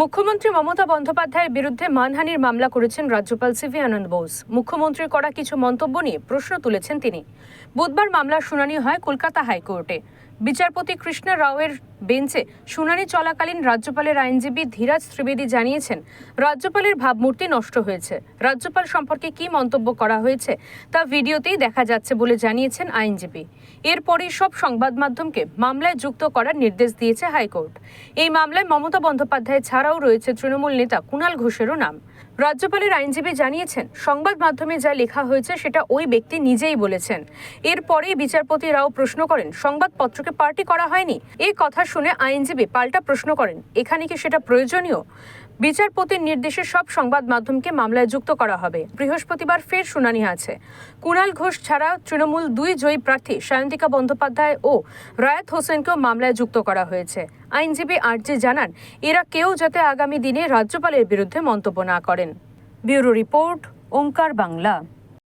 মুখ্যমন্ত্রী মমতা বন্দ্যোপাধ্যায়ের বিরুদ্ধে মানহানির মামলা করেছেন রাজ্যপাল সিভি আনন্দ বোস। মুখ্যমন্ত্রীর করা কিছু মন্তব্য নিয়ে প্রশ্ন তুলেছেন তিনি। বুধবার মামলার শুনানি হয় কলকাতা হাইকোর্টে। বিচারপতি কৃষ্ণ রাওয়ের বেঞ্চে শুনানি চলাকালীন রাজ্যপালের আইনজীবী ধীরাজ ত্রিবেদী জানিয়েছেন, রাজ্যপালের ভাবমূর্তি নষ্ট হয়েছে। রাজ্যপাল সম্পর্কে কি মন্তব্য করা হয়েছে তা ভিডিওতেই দেখা যাচ্ছে বলে জানিয়েছেন আইনজীবী। এরপরই সব সংবাদ মাধ্যমকে মামলায় যুক্ত করার নির্দেশ দিয়েছে হাইকোর্ট। এই মামলায় মমতা বন্দ্যোপাধ্যায় ছাড়াও রয়েছে তৃণমূল নেতা কুণাল ঘোষেরও নাম। রাজ্যপালের আইনজীবী জানিয়েছেন, সংবাদ মাধ্যমে যা লেখা হয়েছে সেটা ওই ব্যক্তি নিজেই বলেছেন। এরপরে বিচারপতি রাও প্রশ্ন করেন, সংবাদপত্রকে পার্টি করা হয়নি? এই কথা শুনে আইনজীবী পাল্টা প্রশ্ন করেন, এখানে কি সেটা প্রয়োজনীয়? বিচারপতির নির্দেশে সব সংবাদ মাধ্যমকে মামলায় যুক্ত করা হবে। বৃহস্পতিবার ফের শুনানি আছে। কুণাল ঘোষ ছাড়া তৃণমূল দুই জয়ী প্রার্থী সায়ন্তিকা বন্দ্যোপাধ্যায় ও রায়াত হোসেনকেও মামলায় যুক্ত করা হয়েছে। আইনজীবী আরজি জানান, এরা কেউ যাতে আগামী দিনে রাজ্যপালের বিরুদ্ধে মন্তব্য না করেন। Bureau report, Onkar Bangla.